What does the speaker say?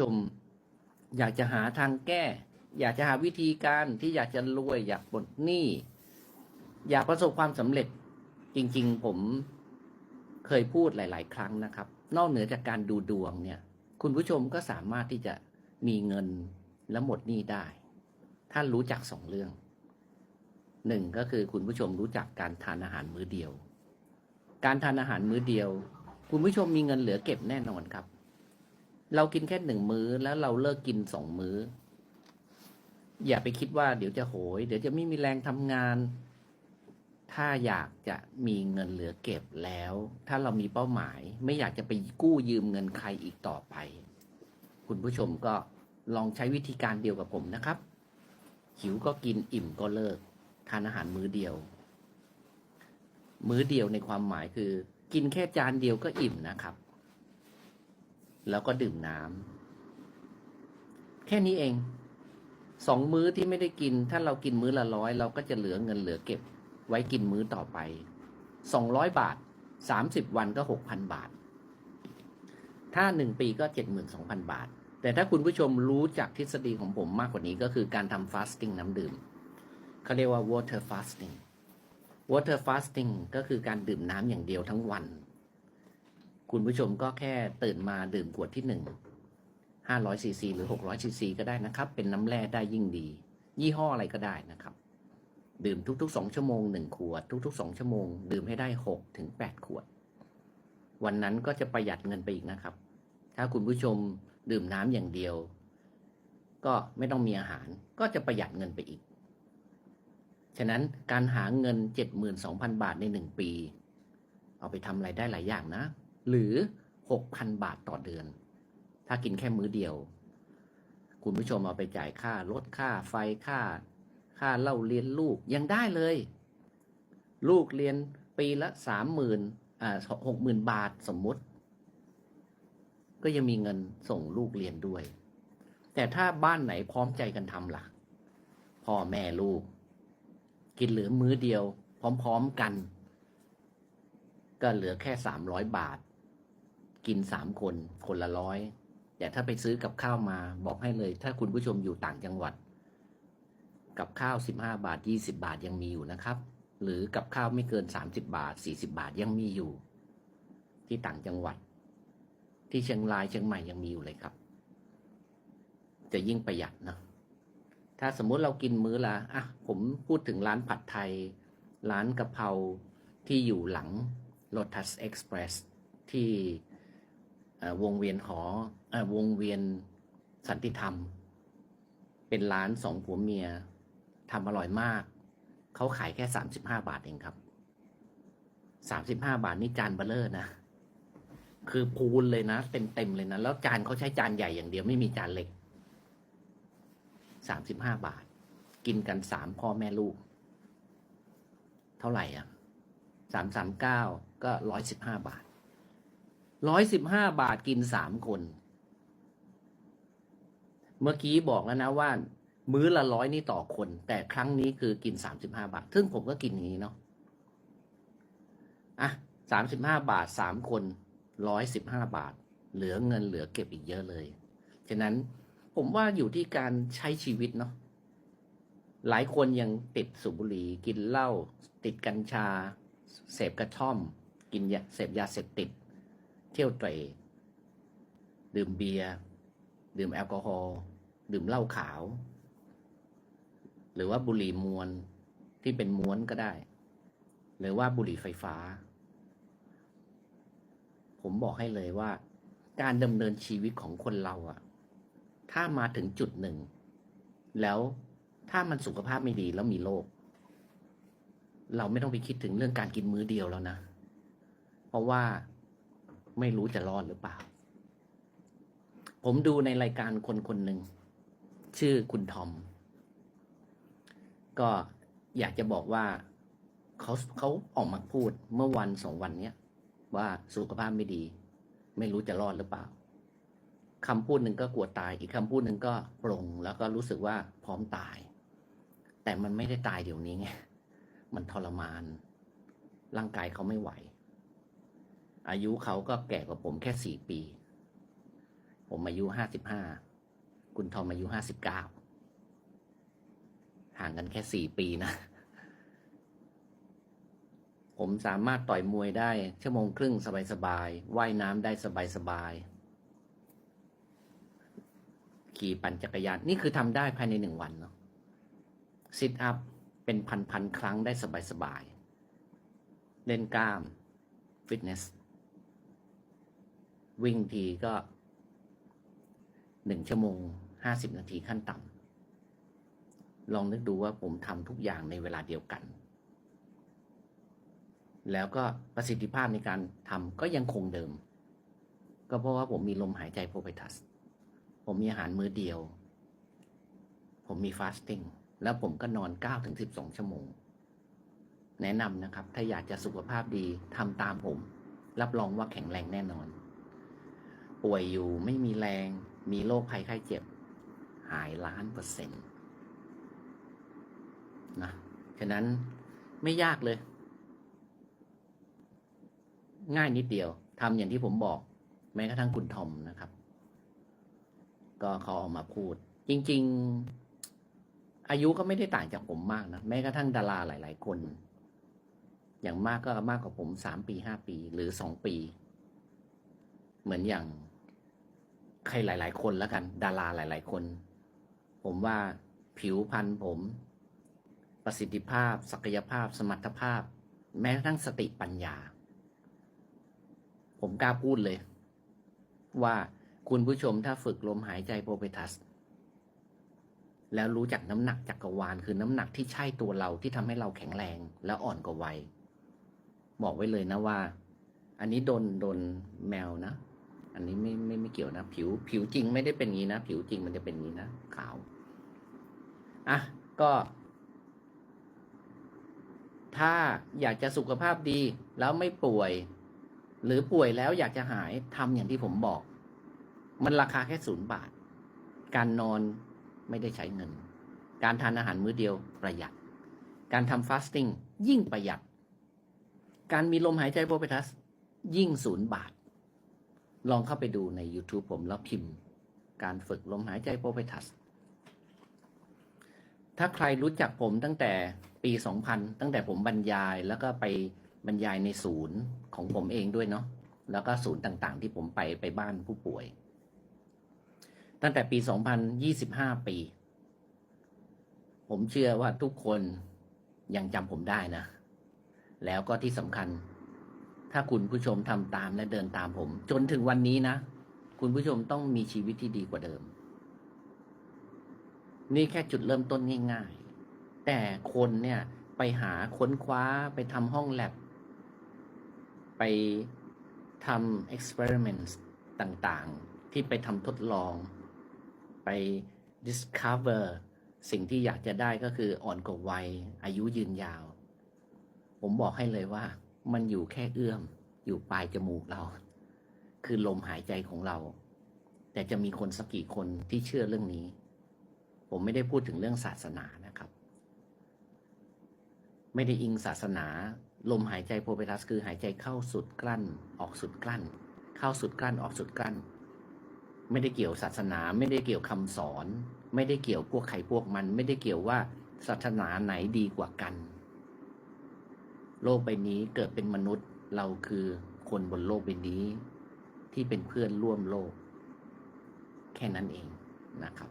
ชมอยากจะหาทางแก้ อยากจะหาวิธีการที่อยากจะรวย อยากปลดหนี้ อยากประสบความสำเร็จ จริง ๆ ผมเคยพูดหลาย ๆ ครั้งนะครับ นอกเหนือจากการดูดวงเนี่ย คุณผู้ชมก็สามารถที่จะมีเงินและหมดหนี้ได้ถ้ารู้จักสองเรื่องหนึ่งก็คือคุณผู้ชมรู้จักการทานอาหารมื้อเดียว การทานอาหารมื้อเดียว คุณผู้ชมมีเงินเหลือเก็บแน่นอนครับ เรากินแค่หนึ่งมื้อแล้วเราเลิกกินสองมื้อ อย่าไปคิดว่าเดี๋ยวจะโหย เดี๋ยวจะไม่มีแรงทำงาน ถ้าอยากจะมีเงินเหลือเก็บแล้ว ถ้าเรามีเป้าหมาย ไม่อยากจะไปกู้ยืมเงินใครอีกต่อไป คุณผู้ชมก็ลองใช้วิธีการเดียวกับผมนะครับ หิวก็กินอิ่มก็เลิก ทานอาหารมื้อเดียว มื้อเดียวในความหมายคือ กินแค่จานเดียวก็อิ่มนะครับ แล้วก็ดื่มน้ำแค่นี้เองสองมื้อที่ไม่ได้กิน ถ้าเรากินมื้อละร้อยเราก็จะเหลือเงินเหลือเก็บ ไว้กินมื้อต่อไปสองร้อยบาทสามสิบวันก็หกพันบาท ถ้าหนึ่งปีก็เจ็ดหมื่นสองพันบาท แต่ถ้าคุณผู้ชมรู้จักทฤษฎีของผมมากกว่านี้ก็คือการทำ fasting น้ำดื่มเขาเรียกว่า water fasting water fasting ก็คือการดื่มน้ำอย่างเดียวทั้งวัน คุณผู้ชมก็แค่ตื่นมาดื่มขวดที่หนึ่งห้าร้อยซีซีหรือหกร้อยซีซีก็ได้นะครับ เป็นน้ำแร่ได้ยิ่งดี ยี่ห้ออะไรก็ได้นะครับ ดื่มทุกๆสองชั่วโมงหนึ่งขวด ทุกๆสองชั่วโมง ดื่มให้ได้หกถึงแปดขวด วันนั้นก็จะประหยัดเงินไปอีกนะครับ ถ้าคุณผู้ชมดื่มน้ำอย่างเดียว ก็ไม่ต้องมีอาหาร ก็จะประหยัดเงินไปอีก ฉะนั้นการหาเงิน72,000บาทในหนึ่งปี เอาไปทำอะไรได้หลายอย่างนะ หรือ 6,000 บาทต่อเดือน ถ้ากินแค่มื้อเดียว คุณผู้ชมเอาไปจ่ายค่ารถค่าไฟค่า ค่าเล่าเรียนลูกยังได้เลย ลูกเรียนปีละสามหมื่นอ่าหกหมื่นบาทสมมุติ ก็ยังมีเงินส่งลูกเรียนด้วย แต่ถ้าบ้านไหนพร้อมใจกันทำล่ะพ่อแม่ลูก กินเหลือมื้อเดียว พร้อม ๆกัน ก็เหลือแค่สามร้อยบาท กินสามคนคนละร้อยแต่ถ้าไปซื้อกับข้าวมาบอกให้เลย ถ้าคุณผู้ชมอยู่ต่างจังหวัด กับข้าวสิบห้าบาทยี่สิบาทยังมีอยู่นะครับ หรือกับข้าวไม่เกินสามสิบาทสี่สิบาทยังมีอยู่ ที่ต่างจังหวัด ที่เชียงรายเชียงใหม่ยังมีอยู่เลยครับ จะยิ่งประหยัดนะถ้าสมมุติเรากินมื้อละอะผมพูดถึงร้านผัดไทย ร้านกะเพราที่อยู่หลัง Lotus Express ที่เอ่ วงเวียนหออวงเวียนสันติธรรม เป็นร้านสองผัวเมียทำอร่อยมาก เขาขายแค่สามสิบห้าบาทเองครับสามสิบห้าบาทนี่จานเบลเลอร์นะ คือพูนเลยนะเต็มเต็มเลยนะ แล้วจานเขาใช้จานใหญ่อย่างเดียวไม่มีจานเล็กสามสิบห้าบาท กินกันสามพ่อแม่ลูก เท่าไหร่อะสามสามเก้าก็ร้อยสิบห้าบาท ร้อยสิบห้าบาทกินสามคน เมื่อกี้บอกแล้วนะว่า มื้อละร้อยนี่ต่อคน แต่ครั้งนี้คือกินสามสิบห้าบาท ซึ่งผมก็กินอย่างนี้เนาะอะสามสิบห้าบาทสามคนร้อยสิบห้าบาท เหลือเงินเหลือเก็บอีกเยอะเลย ฉะนั้นผมว่าอยู่ที่การใช้ชีวิตเนาะหลายคนยังติดสูบบุหรี่กินเหล้าติดกัญชา เสพกระท่อม กินยาเสพยาเสพติด เที่ยวเตรดื่มเบียร์ดื่มแอลกอฮอล์ดื่มเหล้าขาว หรือว่าบุหรี่มวนที่เป็นม้วนก็ได้ หรือว่าบุหรี่ไฟฟ้า ผมบอกให้เลยว่า การดำเนินชีวิตของคนเราอะถ้ามาถึงจุดหนึ่ง แล้วถ้ามันสุขภาพไม่ดีแล้วมีโรคเราไม่ต้องไปคิดถึงเรื่องการกินมื้อเดียวแล้วนะ เพราะว่า ไม่รู้จะรอดหรือเปล่า ผมดูในรายการคนคนหนึ่ง ชื่อคุณทอม ก็อยากจะบอกว่าเขาเขาออกมาพูดเมื่อวันสองวันเนี้ย ว่าสุขภาพไม่ดี ไม่รู้จะรอดหรือเปล่าคำพูดหนึ่งก็กลัวตาย อีกคำพูดหนึ่งก็ปรงแล้วก็รู้สึกว่าพร้อมตาย แต่มันไม่ได้ตายเดี๋ยวนี้ไงมันทรมาน ร่างกายเขาไม่ไหว อายุเขาก็แก่กว่าผมแค่สี่ปี ผมอายุห้าสิบห้าคุณทอมอายุห้าสิบเก้าห่างกันแค่สี่ปีนะ ผมสามารถต่อยมวยได้ ชั่วโมงครึ่งสบายๆว่ายน้ำได้สบายๆขี่ปั่นจักรยาน นี่คือทำได้ภายในหนึ่งวันเนาะซิทอัพเป็นพันๆครั้งได้สบายๆเล่นกล้าม ฟิตเนส วิ่งทีก็หนึ่งชั่วโมงห้าสิบนาทีขั้นต่ำลองนึกดูว่าผมทำทุกอย่างในเวลาเดียวกัน แล้วก็ประสิทธิภาพในการทำก็ยังคงเดิม ก็เพราะว่าผมมีลมหายใจโพเปทัส ผมมีอาหารมื้อเดียว ผมมีฟาสติ้งแล้วผมก็นอน 9-12 ชั่วโมง แนะนำนะครับ ถ้าอยากจะสุขภาพดีทำตามผม รับรองว่าแข็งแรงแน่นอน ป่วยอยู่ไม่มีแรง มีโรคภัยไข้เจ็บ หายล้านเปอร์เซ็นต์นะฉะนั้นไม่ยากเลย ง่ายนิดเดียวทำอย่างที่ผมบอก แม้กระทั่งคุณทอมนะครับ ก็เขาออกมาพูด จริง ๆ อายุก็ไม่ได้ต่างจากผมมากนะ แม้กระทั่งดาราหลาย ๆ คน อย่างมากก็มากกว่าผมสามปีห้าปีหรือสองปี เหมือนอย่าง ใครหลาย ๆ คนแล้วกัน ดาราหลาย ๆ คน ผมว่าผิวพรรณผม ประสิทธิภาพ ศักยภาพ สมรรถภาพ แม้กระทั่งสติปัญญา ผมกล้าพูดเลย ว่าคุณผู้ชมถ้าฝึกลมหายใจโปรเปทัส แล้วรู้จักน้ำหนักจักรวาล คือน้ำหนักที่ใช่ตัวเราที่ทำให้เราแข็งแรงและอ่อนกว่าวัยบอกไว้เลยนะว่า อันนี้โดนโดนแมวนะ อันนี้ไม่ไม่ไม่เกี่ยวนะ ผิว ผิวจริงไม่ได้เป็นงี้นะ ผิวจริงมันจะเป็นงี้นะขาว อะ ก็ ถ้าอยากจะสุขภาพดีแล้วไม่ป่วย หรือป่วยแล้วอยากจะหายทำอย่างที่ผมบอก มันราคาแค่ศูนย์บาท การนอนไม่ได้ใช้เงิน การทานอาหารมื้อเดียวประหยัด การทำฟาสติ้งยิ่งประหยัด การมีลมหายใจโปรเปทัส ยิ่งศูนย์บาท ลองเข้าไปดูใน YouTube ผมแล้วพิมพ์ การฝึกลมหายใจโปรเปทัส ถ้าใครรู้จักผมตั้งแต่ปี 2000 ตั้งแต่ผมบรรยายแล้วก็ไปบรรยายในศูนย์ของผมเองด้วยเนาะแล้วก็ศูนย์ต่างๆ ที่ผมไปไปบ้านผู้ป่วย ตั้งแต่ปี 2025 ปี ผมเชื่อว่าทุกคนยังจำผมได้นะ แล้วก็ที่สำคัญ ถ้าคุณผู้ชมทำตามและเดินตามผม จนถึงวันนี้นะ คุณผู้ชมต้องมีชีวิตที่ดีกว่าเดิม นี่แค่จุดเริ่มต้นง่าย ๆ แต่คนเนี่ยไปหาค้นคว้าไปทำห้องแลบ ไปทำ experiments ต่างๆ ที่ไปทำทดลอง ไป discover สิ่งที่อยากจะได้ก็คืออ่อนกว่าวัยอายุยืนยาว ผมบอกให้เลยว่า มันอยู่แค่เอื้อม อยู่ปลายจมูกเรา คือลมหายใจของเรา แต่จะมีคนสักกี่คนที่เชื่อเรื่องนี้ ผมไม่ได้พูดถึงเรื่องศาสนานะครับ ไม่ได้อิงศาสนา ลมหายใจโพเปทัส คือหายใจเข้าสุดกลั้น ออกสุดกลั้น เข้าสุดกลั้นออกสุดกลั้น ไม่ได้เกี่ยวศาสนา ไม่ได้เกี่ยวคำสอน ไม่ได้เกี่ยวพวกใครพวกมัน ไม่ได้เกี่ยวว่าศาสนาไหนดีกว่ากัน โลกใบนี้เกิดเป็นมนุษย์เราคือคนบนโลกใบนี้ ที่เป็นเพื่อนร่วมโลก แค่นั้นเองนะครับ